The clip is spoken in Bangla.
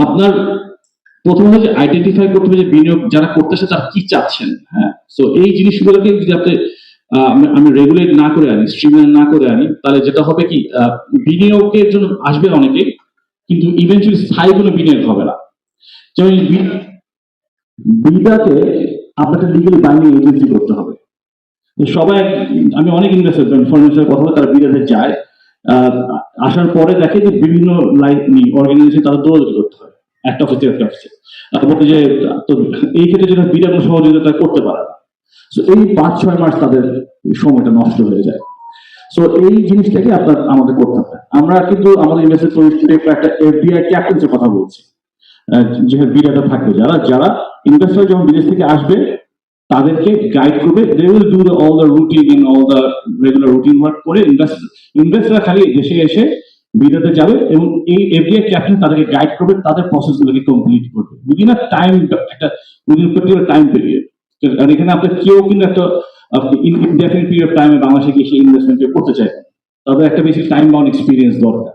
আপনার প্রথমে হচ্ছে আইডেন্টিফাই করতে হবে যে বিনিয়োগ যারা করতেছে তারা কি চাচ্ছেন হ্যাঁ? তো এই জিনিসগুলোকে যদি আপনি আমি- রেগুলেট না করে আনি স্ট্রিমলাইন না করে আনি, তাহলে যেটা হবে কি বিনিয়োগের জন্য আসবে অনেকে, কিন্তু ইভেন্চুয়ালি স্থায়ী কোনো বিনিয়োগ হবে না। যেমন বি- বিদাতে আপনাকে লিগালি বাইন্ডিং এজেন্সি করতে হবে। সবাই, আমি অনেক ইনভেস্টার ফরেন্সের কথা বলে তারা বিদেশে যায়। আসার পরে দেখে যে বিভিন্ন লাইন অর্গানাইজেশন তারা দৌড়াদৌড়ি করতে হয়। একটা অফিসে একটা অফিসে বলতে যে তো এই ক্ষেত্রে যেটা বিরাট সহযোগিতা করতে পারে না। এই পাঁচ ছয় মাস তাদের সময়টা নষ্ট হয়ে যায়। সো এই জিনিসটাকে আপনার আমাদের করতে হবে। আমরা কিন্তু আমাদের ইনভেস্টার পরিস্থিতি একটা এফডিআই ক্যাপ্টেন্সের কথা বলছি। আহ, যে বিরাটা থাকবে। যারা যারা ইনভেস্টর যখন বিদেশ থেকে আসবে তাদেরকে গাইড করবে। They will do all the routine all the regular routine work করে ইনভেস্ট ইনভেস্টররা খালি দেশে এসে বিদাতে যাবে এবং এই এফডিআই ক্যাপ্টেন তাদেরকে গাইড করবে, তাদের প্রসেস গুলোকে কমপ্লিট করবে। উইদিন টাইম একটা উইদিন পার্টিকুলার টাইম পিরিয়ড কারণ এখানে আপনার কেউ কিন্তু একটা ইনডেফিনিট পিরিয়ড টাইমে বাংলাদেশে গিয়ে সেই ইনভেস্টমেন্ট করতে না। তাদের একটা বেশি টাইম বাউন্ড এক্সপিরিয়েন্স দরকার।